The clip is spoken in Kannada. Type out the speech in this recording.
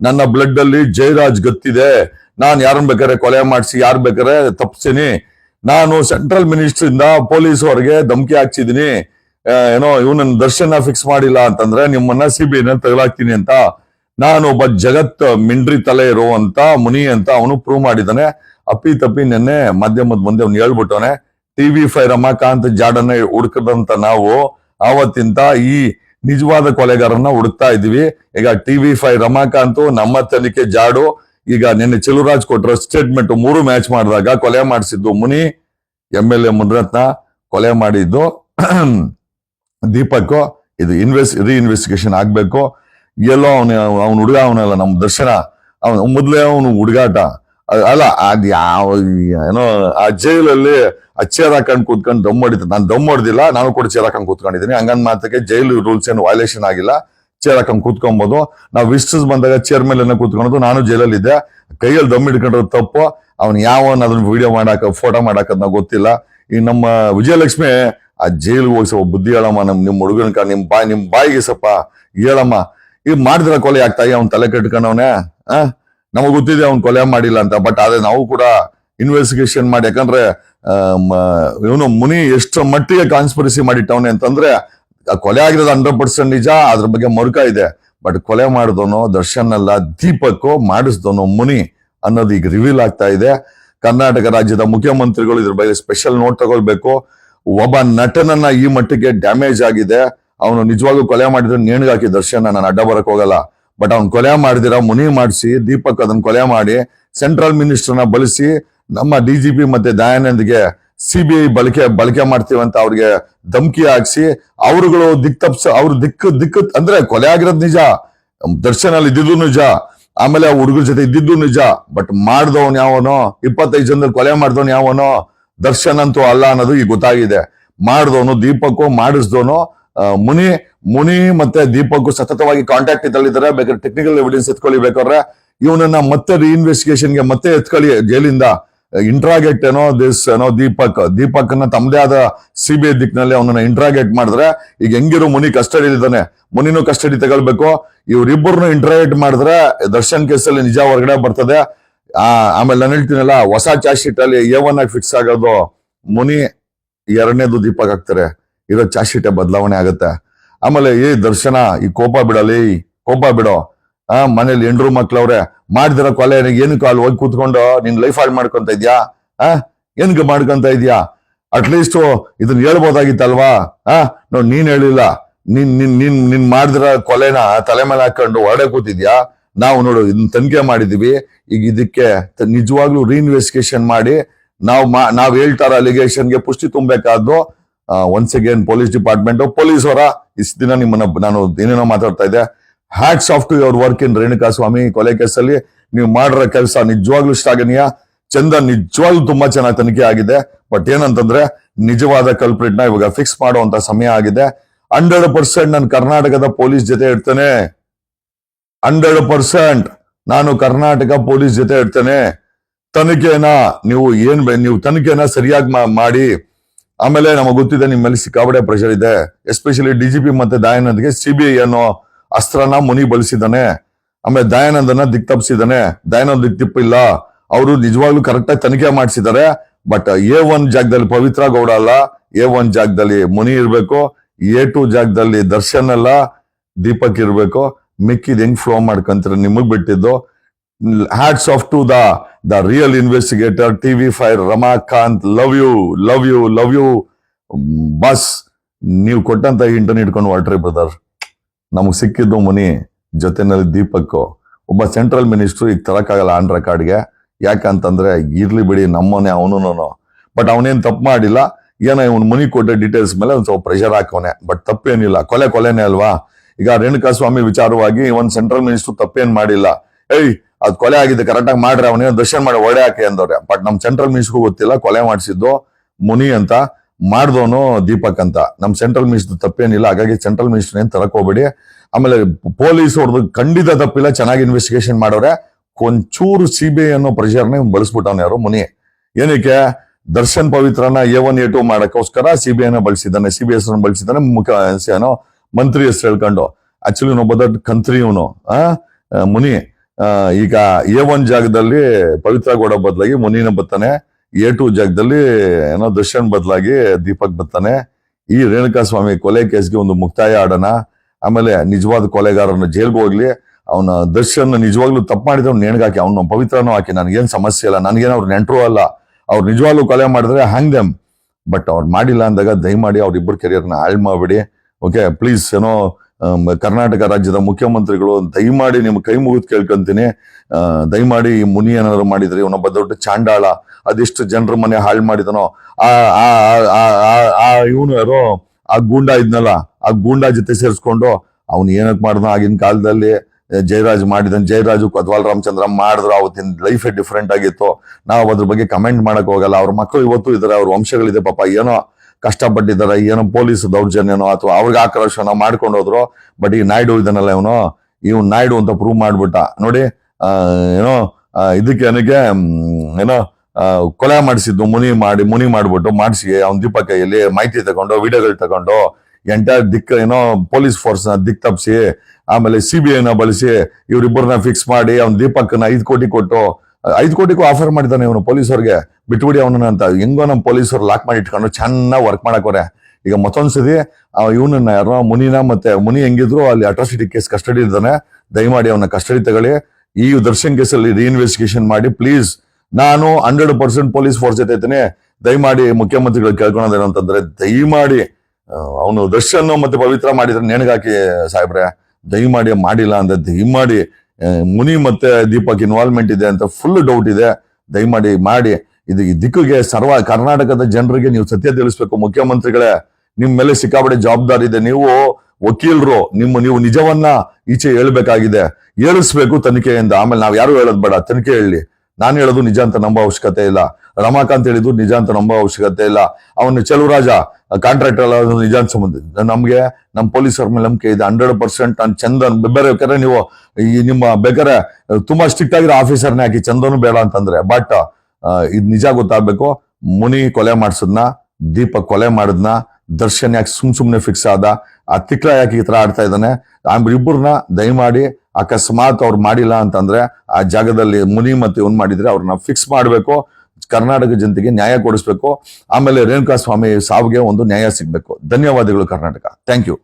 ನನ್ನ ಬ್ಲಡ್ ಅಲ್ಲಿ ಜಯರಾಜ್ ಗೊತ್ತಿದೆ. ನಾನ್ ಯಾರನ್ನ ಬೇಕಾದ್ರೆ ಕೊಲೆ ಮಾಡಿಸಿ, ಯಾರು ಬೇಕಾದ್ರೆ ತಪ್ಪಿಸ್ತೀನಿ ನಾನು ಸೆಂಟ್ರಲ್ ಮಿನಿಸ್ಟರ್ ಇಂದ ಪೊಲೀಸ್ ಅವರಿಗೆ ಧಮಕಿ ಹಾಕ್ಸಿದೀನಿ. ಏನೋ ಇವನನ್ನ ದರ್ಶನ ಫಿಕ್ಸ್ ಮಾಡಿಲ್ಲ ಅಂತಂದ್ರೆ ನಿಮ್ಮನ್ನ ಸಿ ಬಿ ತಗಲಾಕ್ತೀನಿ ಅಂತ. ನಾನು ಒಬ್ಬ ಜಗತ್ ಮಿಂಡ್ರಿ ತಲೆ ಇರುವಂತ ಮುನಿ ಅಂತ ಅವನು ಪ್ರೂವ್ ಮಾಡಿದಾನೆ. ಅಪ್ಪಿ ತಪ್ಪಿ ನಿನ್ನೆ ಮಾಧ್ಯಮದ ಮುಂದೆ ಅವ್ನು ಹೇಳ್ಬಿಟ್ಟವನೆ ಟಿವಿ ಫೈ ರಮಾಕಾಂತ್ ಜಾಡನ್ನ ಹುಡುಕದಂತ ನಾವು ಆವತ್ತಿಂದ ಈ ನಿಜವಾದ ಕೊಲೆಗಾರನ್ನ ಹುಡುಕ್ತಾ ಇದೀವಿ ಈಗ ಟಿವಿ ಫೈವ್ ರಮಾಕಾಂತ್, ನಮ್ಮ ತನಿಖೆ ಜಾಡು ಈಗ ನಿನ್ನೆ ಚೆಲುರಾಜ್ ಕೊಟ್ಟರು ಸ್ಟೇಟ್ಮೆಂಟ್ ಮೂರು ಮ್ಯಾಚ್ ಮಾಡಿದಾಗ ಕೊಲೆ ಮಾಡಿಸಿದ್ದು Muni M L A Munirathna ಕೊಲೆ ಮಾಡಿದ್ದು ದೀಪಕ್ ಇದು ಇನ್ವೆಸ್ಟ್ ರೀ ಇನ್ವೆಸ್ಟಿಗೇಷನ್ ಆಗ್ಬೇಕು. ಎಲ್ಲೋ ಅವನ ಅವನ ಹುಡುಗ ಅವನಲ್ಲ ನಮ್ಮ ದರ್ಶನ. ಅವನ, ಮೊದಲೇ ಅವನು ಹುಡುಗಾಟ. ಅಲ್ಲ ಅದ್ ಯಾವ ಏನೋ ಆ ಜೈಲಲ್ಲಿ ಆ ಚೇರ್ ಹಾಕೊಂಡು ಕೂತ್ಕೊಂಡು ದಮ್ ಹೊಡಿತ ನಾನು ದಮ್ ಹೊಡೆದಿಲ್ಲ, ನಾನು ಕೂಡ ಚೇರ್ ಹಾಕೊಂಡು ಕೂತ್ಕೊಂಡಿದ್ದೀನಿ ಹಂಗನ್ ಮಾತಕ್ಕೆ ಜೈಲು ರೂಲ್ಸ್ ಏನು ವೈಲೇಷನ್ ಆಗಿಲ್ಲ. ಚೇರ್ ಹಾಕೊಂಡ್ ಕೂತ್ಕೊಬೋದು. ನಾವು ವಿಸ್ಟರ್ಸ್ ಬಂದಾಗ ಚೇರ್ ಮೇಲೆ ಕೂತ್ಕೊಳೋದು ನಾನು ಜೈಲಲ್ಲಿ ಇದ್ದೆ. ಕೈಯಲ್ಲಿ ದಮ್ ಹಿಡ್ಕೊಂಡ್ರೆ ತಪ್ಪು. ಅವ್ನು ಯಾವನ್ ಅದನ್ನ ವಿಡಿಯೋ ಮಾಡಾಕ ಫೋಟೋ ಮಾಡಾಕ ಗೊತ್ತಿಲ್ಲ. ಈ ನಮ್ಮ ವಿಜಯಲಕ್ಷ್ಮಿ, ಆ ಜೈಲ್ ಹೋಗಿ ಸ್ವಲ್ಪ ಬುದ್ಧಿ ಹೇಳಮ್ಮ, ನಮ್ ನಿಮ್ ಹುಡುಗನ ನಿಮ್ ಬಾಯ್ ನಿಮ್ ಬಾಯಿಗೆ ಸ್ವಲ್ಪ ಹೇಳಮ್ಮ. ಈಗ ಮಾಡಿದ್ರ ಕೊಲೆ ಆಗ್ತಾಯಿ ಅವ್ನ್ ತಲೆ ಕಟ್ಕೊಂಡವನೇ. ಆ? ನಮಗ್ ಗೊತ್ತಿದೆ ಅವ್ನು ಕೊಲೆ ಮಾಡಿಲ್ಲ ಅಂತ ಬಟ್ ಆದರೆ ನಾವು ಕೂಡ ಇನ್ವೆಸ್ಟಿಗೇಷನ್ ಮಾಡಿ, ಯಾಕಂದ್ರೆ ಇವನು ಮುನಿ ಎಷ್ಟು ಮಟ್ಟಿಗೆ ಕಾನ್ಸ್ಪಿರಸಿ ಮಾಡಿಟ್ಟವನೆ ಅಂತಂದ್ರೆ ಕೊಲೆ ಆಗಿರೋದು ಹಂಡ್ರೆಡ್ ಪರ್ಸೆಂಟ್ ನಿಜ, ಅದ್ರ ಬಗ್ಗೆ ಮರುಕ ಇದೆ. ಬಟ್ ಕೊಲೆ ಮಾಡಿದವನು ದರ್ಶನ್ ಅಲ್ಲ ದೀಪಕ್ ಮಾಡಿಸ್ದವನು ಮುನಿ ಅನ್ನೋದು ಈಗ ರಿವೀಲ್ ಆಗ್ತಾ ಇದೆ. ಕರ್ನಾಟಕ ರಾಜ್ಯದ ಮುಖ್ಯಮಂತ್ರಿಗಳು ಇದ್ರ ಬಗ್ಗೆ ಸ್ಪೆಷಲ್ ನೋಟ್ ತಗೊಳ್ಬೇಕು. ಒಬ್ಬ ನಟನನ್ನ ಈ ಮಟ್ಟಿಗೆ ಡ್ಯಾಮೇಜ್ ಆಗಿದೆ. ಅವನು ನಿಜವಾಗ್ಲೂ ಕೊಲೆ ಮಾಡಿದ್ರೆ ನೇಣಿಗಾಕಿ ದರ್ಶನ್ ನಾನು ಅಡ್ಡ ಬರಕ್ ಹೋಗಲ್ಲ. ಬಟ್ ಅವ್ನು ಕೊಲೆ ಮಾಡಿದಿರ, ಮುನಿ ಮಾಡಿಸಿ, ದೀಪಕ್ ಅದನ್ನ ಕೊಲೆ ಮಾಡಿ ಸೆಂಟ್ರಲ್ ಮಿನಿಸ್ಟರ್ನ ಬಳಸಿ, ನಮ್ಮ ಡಿ ಜಿ ಪಿ ಮತ್ತೆ ದಯಾನಂದ್ಗೆ ಐ ಬಳಕೆ ಬಳಕೆ ಮಾಡ್ತೀವಂತ ಅವ್ರಿಗೆ ಧಮಕಿ ಹಾಕ್ಸಿ, ಅವರುಗಳು ದಿಕ್ ತಪ್ಸ ಅವ್ರ ದಿಕ್ಕು ದಿಕ್ಕು ಅಂದ್ರೆ ಕೊಲೆ ಆಗಿರೋದು ನಿಜ. ದರ್ಶನ್ ಅಲ್ಲಿ ಇದ್ದಿದ್ದು ನಿಜ. ಆಮೇಲೆ ಆ ಹುಡುಗರ ಜೊತೆ ಇದ್ದಿದ್ದು ನಿಜ. ಬಟ್ ಮಾಡ್ದವನ್ ಯಾವನೋ, ಇಪ್ಪತ್ತೈದು ಜನ ಕೊಲೆ ಮಾಡ್ದವನ್ ಯಾವನೋ, ದರ್ಶನ್ ಅಂತೂ ಅಲ್ಲ ಅನ್ನೋದು ಈಗ ಗೊತ್ತಾಗಿದೆ. ಮಾಡ್ದವನು ದೀಪಕ್ಕು ಮಾಡಿಸ್ದವನು ಮುನಿ ಮುನಿ ಮತ್ತೆ ದೀಪಕ್ ಸತತವಾಗಿ ಕಾಂಟ್ಯಾಕ್ಟ್ ಇದ್ದಲ್ಲಿದ್ದಾರೆ ಬೇಕಾದ್ರೆ ಟೆಕ್ನಿಕಲ್ ಎವಿಡೆನ್ಸ್ ಎತ್ಕೊಳ್ಳಿ ಬೇಕಾದ್ರೆ ಇವನನ್ನ ಮತ್ತೆ ಗೆ ಮತ್ತೆ ಎತ್ಕೊಳ್ಳಿ. ಜೈಲಿಂದ ಇಂಟ್ರಾಗೇಟ್ ಏನೋ ದಿಸ್ ಏನೋ ದೀಪಕ್. ದೀಪಕ್ ಅನ್ನ ತಮ್ಮದೇ ಆದ ಸಿ ಬಿ ಐ ದಿಕ್ನಲ್ಲಿ ಅವನನ್ನ ಇಂಟ್ರಾಗೇಟ್ ಮಾಡಿದ್ರೆ, ಈಗ ಹೆಂಗಿರೋ ಮುನಿ ಕಸ್ಟಡಿ ಇದ್ದಾನೆ ಮುನಿನೂ ಕಸ್ಟಡಿ ತಗೊಳ್ಬೇಕು. ಇವ್ರಿಬ್ಬರನ್ನು ಇಂಟ್ರಾಗೇಟ್ ಮಾಡಿದ್ರೆ, ದರ್ಶನ್ ಕೇಸಲ್ಲಿ ನಿಜ ಹೊರಗಡೆ ಬರ್ತದೆ. ಆ, ಆಮೇಲೆ ನಾನು ಹೇಳ್ತೀನಲ್ಲ, ಹೊಸ ಚಾರ್ಜ್ ಶೀಟ್ ಅಲ್ಲಿ ಎ ಒನ್ ಆಗಿ ಫಿಕ್ಸ್ ಆಗೋದು. ಮುನಿ ಎರಡನೇದು ದೀಪಕ್ ಹಾಕ್ತಾರೆ. ಇರೋ ಶೀಟೇ ಬದಲಾವಣೆ ಆಗುತ್ತೆ. ಆಮೇಲೆ, ಏ, ದರ್ಶನ, ಈ ಕೋಪ ಬಿಡಲಿ, ಕೋಪ ಬಿಡೋ. ಆ, ಮನೇಲಿ ಎಂಡ್ರು ಮಕ್ಳವ್ರೆ, ಮಾಡಿದಿರೋ ಕೊಲೆ ಏನಕ್ಕೆ ಅಲ್ಲಿ ಹೋಗಿ ಕೂತ್ಕೊಂಡು ನಿನ್ ಲೈಫ್ ಹಾಳು ಮಾಡ್ಕೊಂತ ಇದ್ಯಾ? ಆ, ಏನಕ್ಕೆ ಮಾಡ್ಕೊಂತ ಇದ್ಯಾ? ಅಟ್ಲೀಸ್ಟ್ ಇದನ್ನ ಹೇಳ್ಬೋದಾಗಿತ್ತಲ್ವಾ? ಆ, ನೋಡ್, ನೀನ್ ಹೇಳಿಲ್ಲ. ನಿನ್ ನಿನ್ ನಿನ್ ನಿನ್ ಮಾಡಿದ್ರ ಕೊಲೆನ ತಲೆ ಮೇಲೆ ಹಾಕೊಂಡು ಹೊರಡೆ ಕೂತಿದ್ಯಾ? ನಾವು ನೋಡು ಇದನ್ನ ತನಿಖೆ ಮಾಡಿದೀವಿ. ಈಗ ಇದಕ್ಕೆ ನಿಜವಾಗ್ಲೂ ರೀಇನ್ವೆಸ್ಟಿಗೇಷನ್ ಮಾಡಿ, ನಾವು ನಾವ್ ಹೇಳ್ತಾರ ಅಲಿಗೇಷನ್ಗೆ ಪುಷ್ಟಿ ತುಂಬಬೇಕಾದ್ದು once again police department police ಅವರ, ಇಷ್ಟು ದಿನ ನಿಮ್ಮನ್ನ ನಾನು ಏನೇನೋ ಮಾತಾಡ್ತಾ ಇದ್ದೆ. Hats off to your work in Renuka Swamy ಕೊಲೆ ಕೇಸಲ್ಲಿ ನೀವು ಮಾಡಿರೋ ಕೆಲಸ ನಿಜವಾಗ್ಲೂ ಶ್ಲಾಘನೀಯ ಚಂದ ನಿಜವಾಗ್ಲೂ ತುಂಬಾ ಚೆನ್ನಾಗಿ ತನಿಖೆ ಆಗಿದೆ. ಬಟ್ ಏನಂತಂದ್ರೆ, ನಿಜವಾದ ಕಲ್ಪ್ರಿಟ್ನ ಇವಾಗ ಫಿಕ್ಸ್ ಮಾಡುವಂತ ಸಮಯ ಆಗಿದೆ. ಹಂಡ್ರೆಡ್ ಪರ್ಸೆಂಟ್ ನಾನು ಕರ್ನಾಟಕದ ಪೊಲೀಸ್ ಜೊತೆ ಇರ್ತೇನೆ. ಹಂಡ್ರೆಡ್ ಪರ್ಸೆಂಟ್ ನಾನು ಕರ್ನಾಟಕ ಪೊಲೀಸ್ ಜೊತೆ ಇರ್ತೇನೆ. ತನಿಖೆನ ನೀವು ಏನ್ ನೀವು ತನಿಖೆನ ಸರಿಯಾಗಿ ಮಾಡಿ ಆಮೇಲೆ ನಮಗೆ ಗೊತ್ತಿದೆ ನಿಮ್ಮಲ್ಲಿ ಮೇಲೆ ಸಿಕ್ಕಾಬಡೆ ಪ್ರೆಷರ್ ಇದೆ. ಎಸ್ಪೆಷಲಿ ಡಿ ಜಿ ಪಿ ಮತ್ತೆ ದಯಾನಂದ್ಗೆ ಐ ಅನ್ನೋ ಅಸ್ತ್ರನ ಮುನಿ ಬಳಸಿದ್ದಾನೆ. ಆಮೇಲೆ ದಯಾನಂದನ ದಿಕ್ ತಪ್ಪಿಸಿದ್ದಾನೆ ದಯಾನಂದ್ ದಿಕ್ ಅವರು ನಿಜವಾಗ್ಲೂ ಕರೆಕ್ಟ್ ಆಗಿ ತನಿಖೆ ಮಾಡಿಸಿದ್ದಾರೆ. ಬಟ್ ಎ ಒನ್ ಜಾಗದಲ್ಲಿ ಪವಿತ್ರ ಗೌಡ ಅಲ್ಲ. ಎ ಒನ್ ಜಾಗದಲ್ಲಿ ಮುನಿ ಇರಬೇಕು. ಎ ಟು ಜಾಗದಲ್ಲಿ ದರ್ಶನ್ ಅಲ್ಲ. ದೀಪಕ್ ಇರಬೇಕು. ಮಿಕ್ಕಿದ್ ಹೆಂಗ್ ಫ್ಲೋ ಮಾಡ್ಕೊಂತೀರ ನಿಮಗ್ ಬಿಟ್ಟಿದ್ದು. Hats off to the the real investigator T V fire Ramakanth love you love you love you bus ನೀವು ಕೊಟ್ಟಂತ ಇಂಟರ್ನ್ ಇಟ್ಕೊಂಡು ಹೊರಟ್ರಿ ಬ್ರದರ್ ನಮಗೆ ಸಿಕ್ಕಿದ್ದು ಮುನಿ ಜೊತೆನಲ್ಲಿ ದೀಪಕ್ ಒಬ್ಬ ಸೆಂಟ್ರಲ್ ಮಿನಿಸ್ಟ್ರು ಈಗ ತರಕ್ಕಾಗಲ್ಲ ಆನ್ ರೆಕಾರ್ಡ್ಗೆ ಯಾಕಂತಂದ್ರೆ ಇರ್ಲಿ ಬಿಡಿ ನಮ್ಮನೆ ಅವನು ಬಟ್ ಅವನೇನು ತಪ್ಪು ಮಾಡಿಲ್ಲ. ಏನೋ ಇವನು ಮುನಿ ಕೊಟ್ಟ ಡೀಟೇಲ್ಸ್ ಮೇಲೆ ಒಂದು ಸ್ವಲ್ಪ ಪ್ರೆಷರ್ ಹಾಕೋನೆ ಬಟ್ ತಪ್ಪೇನಿಲ್ಲ. ಕೊಲೆ ಕೊಲೆನೇ ಅಲ್ವಾ? ಈಗ ರೇಣುಕಾ ಸ್ವಾಮಿ ವಿಚಾರವಾಗಿ ಒಂದು ಸೆಂಟ್ರಲ್ ಮಿನಿಸ್ಟರ್ ತಪ್ಪೇನು ಮಾಡಿಲ್ಲ. ಏಯ್, ಅದ್ ಕೊಲೆ ಆಗಿದೆ ಕರೆಕ್ಟ್ ಆಗಿ ಅವನೇ ದರ್ಶನ್ ಮಾಡಿ ಒಡೆ ಹಾಕಿ ಅಂದವ್ರೆ. ಬಟ್ ನಮ್ ಸೆಂಟ್ರಲ್ ಮಿನಿಸ್ಟರ್ ಗೊತ್ತಿಲ್ಲ, ಕೊಲೆ ಮಾಡಿಸಿದ್ದು ಮುನಿ ಅಂತ, ಮಾಡ್ದವನು ದೀಪಕ್ ಅಂತ. ನಮ್ ಸೆಂಟ್ರಲ್ ಮಿನಿಸ್ಟರ್ ತಪ್ಪೇನಿಲ್ಲ, ಹಾಗಾಗಿ ಸೆಂಟ್ರಲ್ ಮಿನಿಸ್ಟರ್ ಏನ್ ತರಕೋಬೇಡಿ ಆಮೇಲೆ ಪೊಲೀಸ್ ಅವ್ರದ್ದು ಖಂಡಿತ ತಪ್ಪಿಲ್ಲ, ಚೆನ್ನಾಗಿ ಇನ್ವೆಸ್ಟಿಗೇಷನ್ ಮಾಡೋರೆ. ಕೊಂಚೂರು ಸಿ ಬಿ ಐ ಅನ್ನೋ ಪ್ರೆಷರ್ನ ಬಳಸ್ಬಿಟ್ಟವನು ಯಾರು? ಮುನಿ. ಏನಕ್ಕೆ? ದರ್ಶನ್ ಪವಿತ್ರನ ಎ ಒನ್ ಎ ಟು ಮಾಡಕ್ಕೋಸ್ಕರ ಸಿ ಬಿ ಐನ ಬಳಸಿದ್ದಾನೆ ಸಿ ಬಿ ಎಸ್ ಬಳಸಿದ್ದಾನೆ, ಮುಖ್ಯ ಏನೋ ಮಂತ್ರಿ ಹೆಸರು ಹೇಳ್ಕೊಂಡು. ಆಕ್ಚುಲಿ ಒಬ್ಬ ದೊಡ್ಡ ಕಂತ್ರಿ ಇವನು ಮುನಿ. ಈಗ ಎ ಒನ್ ಜಾಗದಲ್ಲಿ ಪವಿತ್ರ ಗೌಡ ಬದಲಾಗಿ ಮುನಿನ ಬರ್ತಾನೆ. ಎ ಟು ಜಾಗದಲ್ಲಿ ಏನೋ ದರ್ಶನ್ ಬದಲಾಗಿ ದೀಪಕ್ ಬರ್ತಾನೆ. ಈ ರೇಣುಕಾ ಸ್ವಾಮಿ ಕೊಲೆ ಕೇಸ್ಗೆ ಒಂದು ಮುಕ್ತಾಯ ಆಡೋಣ. ಆಮೇಲೆ ನಿಜವಾದ ಕೊಲೆಗಾರನ ಜೈಲ್ಗೆ ಹೋಗ್ಲಿ. ಅವನ ದರ್ಶನ್ ನಿಜವಾಗ್ಲೂ ತಪ್ಪು ಮಾಡಿದ್ರೆ ಅವ್ನು ನೇಣ್ಗಾಕಿ ಅವ್ನ ಪವಿತ್ರನೂ ಹಾಕಿ, ನನಗೇನು ಸಮಸ್ಯೆ ಇಲ್ಲ, ನನಗೇನು ಅವ್ರು ನೆಂಟರು ಅಲ್ಲ. ಅವ್ರು ನಿಜವಾಗ್ಲೂ ಕೊಲೆ ಮಾಡಿದ್ರೆ ಹ್ಯಾಂಗ್ ದೆಮ್ ಬಟ್ ಅವ್ರು ಮಾಡಿಲ್ಲ ಅಂದಾಗ ದಯಮಾಡಿ ಅವ್ರಿಬ್ಬರು ಕೆರಿಯರ್ನ ಹಾಳು ಮಾಡಿಬಿಡಿ. ಓಕೆ ಪ್ಲೀಸ್ ಏನೋ ಕರ್ನಾಟಕ ರಾಜ್ಯದ ಮುಖ್ಯಮಂತ್ರಿಗಳು, ದಯಮಾಡಿ ನಿಮ್ಮ ಕೈ ಮುಗಿದು ಕೇಳ್ಕೊಂತೀನಿ. ದಯಮಾಡಿ ಮುನಿ ಏನಾದ್ರು ಮಾಡಿದ್ರೆ ಇವನೊಬ್ಬ ದೊಡ್ಡ ಚಾಂಡಾಳ, ಅದೆಷ್ಟು ಜನರ ಮನೆ ಹಾಳು ಮಾಡಿದನೋ, ಆ ಆ ಇವನು ಯಾರೋ, ಆ ಗೂಂಡಾ ಇದ್ನಲ್ಲ, ಆ ಗೂಂಡಾ ಜೊತೆ ಸೇರಿಸ್ಕೊಂಡು, ಅವನು ಏನಕ್ಕೆ ಮಾಡ್ದ ಆಗಿನ ಕಾಲದಲ್ಲಿ ಜಯರಾಜ್ ಮಾಡಿದನ್, ಜಯರಾಜು ಕೊತ್ವಾಲ್ ರಾಮಚಂದ್ರ ಮಾಡಿದ್ರು, ಅವತ್ತಿನ ಲೈಫ್ ಡಿಫ್ರೆಂಟ್ ಆಗಿತ್ತು. ನಾವು ಅದ್ರ ಬಗ್ಗೆ ಕಮೆಂಟ್ ಮಾಡಕ್ ಹೋಗಲ್ಲ, ಅವ್ರ ಮಕ್ಕಳು ಇವತ್ತು ಇದಾರೆ, ಅವ್ರ ವಂಶಗಳಿದೆ ಪಾಪ, ಏನೋ ಕಷ್ಟಪಟ್ಟಿದ್ದಾರೆ, ಏನೋ ಪೊಲೀಸ್ ದೌರ್ಜನ್ಯನೋ ಅಥವಾ ಅವ್ರಿಗೆ ಆಕ್ರೋಶನ ಮಾಡ್ಕೊಂಡು ಹೋದ್ರು, ಬಟ್ ಈ ನಾಯ್ಡು ಇದನ್ನಲ್ಲ ಇವನು, ಇವ್ನು ನಾಯ್ಡು ಅಂತ ಪ್ರೂವ್ ಮಾಡ್ಬಿಟ್ಟ. ನೋಡಿ ಏನೋ ಇದಕ್ಕೆ ಏನಕ್ಕೆ ಏನೋ ಕೊಲೆ ಮಾಡಿಸಿದ್ದು ಮುನಿ ಮಾಡಿ, ಮುನಿ ಮಾಡ್ಬಿಟ್ಟು ಮಾಡಿಸಿ ಅವ್ನ ದೀಪ ಕೈಯಲ್ಲಿ ಮಾಹಿತಿ ತಗೊಂಡು, ವಿಡಿಯೋಗಳು ತಗೊಂಡು, ಎಂಟೈರ್ ದಿಕ್ಕ ಏನೋ ಪೊಲೀಸ್ ಫೋರ್ಸ್ನ ದಿಕ್ ತಪ್ಪಿಸಿ ಆಮೇಲೆ ಸಿ ಬಿ ಐನ ಬಳಸಿ, ಇವರಿಬ್ಬರನ್ನ ಫಿಕ್ಸ್ ಮಾಡಿ, ಅವ್ನ ದೀಪಕ್ನ ಐದು ಕೋಟಿ ಕೊಟ್ಟು ಐದು ಕೋಟಿಗೂ ಆಫರ್ ಮಾಡಿದ್ದಾನೆ ಇವನು ಪೊಲೀಸರಿಗೆ ಬಿಟ್ಬಿಡಿ ಅವನನ್ನ ಅಂತ. ಹೆಂಗೋ ನಮ್ಮ ಪೊಲೀಸರು ಲಾಕ್ ಮಾಡಿ ಇಟ್ಕೊಂಡು ಚೆನ್ನಾಗಿ ವರ್ಕ್ ಮಾಡಕೋರೆ ಈಗ ಮತ್ತೊಂದ್ಸತಿ ಇವನನ್ನ ಯಾರೋ ಮುನಿನ ಮತ್ತೆ ಮುನಿ ಹೆಂಗಿದ್ರು ಅಲ್ಲಿ ಅಟ್ರಾಸಿಟಿ ಕೇಸ್ ಕಸ್ಟಡಿ ಇದ್ದಾನೆ. ದಯಮಾಡಿ ಅವನ ಕಸ್ಟಡಿ ತಗೊಳ್ಳಿ. ಈ ದರ್ಶನ್ ಕೇಸಲ್ಲಿ ರಿಇನ್ವೆಸ್ಟಿಗೇಷನ್ ಮಾಡಿ ಪ್ಲೀಸ್ ನಾನು ಹಂಡ್ರೆಡ್ ಪರ್ಸೆಂಟ್ ಪೊಲೀಸ್ ಫೋರ್ಸ್ ಜೊತೆ ಇದ್ದೀನಿ. ದಯಮಾಡಿ ಮುಖ್ಯಮಂತ್ರಿಗಳು ಕೇಳ್ಕೊಳೋದೇನು ಅಂತಂದ್ರೆ, ದಯಮಾಡಿ ಅವನು ದರ್ಶನ್ ಮತ್ತೆ ಪವಿತ್ರ ಮಾಡಿದ್ರೆ ನೆನಗಾಕಿ ಸಾಹೇಬ್ರೆ. ದಯಮಾಡಿ ಮಾಡಿಲ್ಲ ಅಂದ್ರೆ ದಯಮಾಡಿ ಮುನಿ ಮತ್ತೆ ದೀಪಕ್ ಇನ್ವಾಲ್ವ್ಮೆಂಟ್ ಇದೆ ಅಂತ ಫುಲ್ ಡೌಟ್ ಇದೆ. ದಯಮಾಡಿ ಮಾಡಿ. ಇದು ದಿಕ್ಕಿಗೆ ಸರ್ವ ಕರ್ನಾಟಕದ ಜನರಿಗೆ ನೀವು ಸತ್ಯ ತಿಳಿಸ್ಬೇಕು. ಮುಖ್ಯಮಂತ್ರಿಗಳೇ ನಿಮ್ಮ ಮೇಲೆ ಸಿಕ್ಕಾಪಟ್ಟೆ ಜವಾಬ್ದಾರಿ ಇದೆ. ನೀವು ವಕೀಲರು, ನಿಮ್ಮ ನೀವು ನಿಜವನ್ನ ಈಚೆ ಹೇಳ್ಬೇಕಾಗಿದೆ. ಹೇಳಿಸ್ಬೇಕು ತನಿಖೆಯಿಂದ. ಆಮೇಲೆ ನಾವು ಯಾರು ಹೇಳೋದ್ ಬೇಡ. ತನಿಖೆ ಹೇಳಿ. ನಾನು ಹೇಳೋದು ನಿಜ ಅಂತ ನಂಬೋ ಅವಶ್ಯಕತೆ ಇಲ್ಲ. ರಮಾಕಾಂತ್ ಹೇಳಿದ್ದು ನಿಜ ಅಂತ ನಂಬೋ ಅವಶ್ಯಕತೆ ಇಲ್ಲ. ಅವನು ಚಲುವರಾಜ ಕಾಂಟ್ರಾಕ್ಟರ್ ಅಲ್ಲ ನಿಜ ಅಂತ ಸಂಬಂಧ ನಮ್ಗೆ ನಮ್ಮ ಪೊಲೀಸರ ಮೇಲೆ ನಂಬಿಕೆ ಇದೆ. ಹಂಡ್ರೆಡ್ ಪರ್ಸೆಂಟ್ ನಾನು ಚಂದನ್, ಬೇರೆ ಬೇಕಾದ್ರೆ ನೀವು ಈ ನಿಮ್ಮ ಬೇಕಾದ್ರೆ ತುಂಬಾ ಸ್ಟ್ರಿಕ್ಟ್ ಆಗಿರೋ ಆಫೀಸರ್ನೇ ಹಾಕಿ ಚಂದನು ಬೇಡ ಅಂತಂದ್ರೆ. ಬಟ್ ಇದು ನಿಜ ಗೊತ್ತಾಗ್ಬೇಕು. ಮುನಿ ಕೊಲೆ ಮಾಡಿಸದ್ನ ದೀಪ ಕೊಲೆ ಮಾಡಿದ್ನ, ದರ್ಶನ್ ಯಾಕೆ ಸುಮ್ ಸುಮ್ನೆ ಫಿಕ್ಸ್ ಆದ, ಆ ತಿಕ್ಲ ಯಾಕೆ ಈ ತರ ಆಡ್ತಾ ಇದ್ದಾನೆ. ಇಬ್ಬರನ್ನ ದಯಮಾಡಿ ಅಕಸ್ಮಾತ್ ಅವ್ರು ಮಾಡಿಲ್ಲ ಅಂತಂದ್ರೆ ಆ ಜಾಗದಲ್ಲಿ ಮುನಿ ಮತ್ತೆ ಇವ್ನ್ ಮಾಡಿದ್ರೆ ಅವ್ರನ್ನ ಫಿಕ್ಸ್ ಮಾಡಬೇಕು, ಕರ್ನಾಟಕ ಜನತೆಗೆ ನ್ಯಾಯ ಕೊಡಿಸ್ಬೇಕು, ಆಮೇಲೆ ರೇಣುಕಾ ಸ್ವಾಮಿ ಸಾವಿಗೆ ಒಂದು ನ್ಯಾಯ ಸಿಗಬೇಕು. ಧನ್ಯವಾದಗಳು ಕರ್ನಾಟಕ. Thank you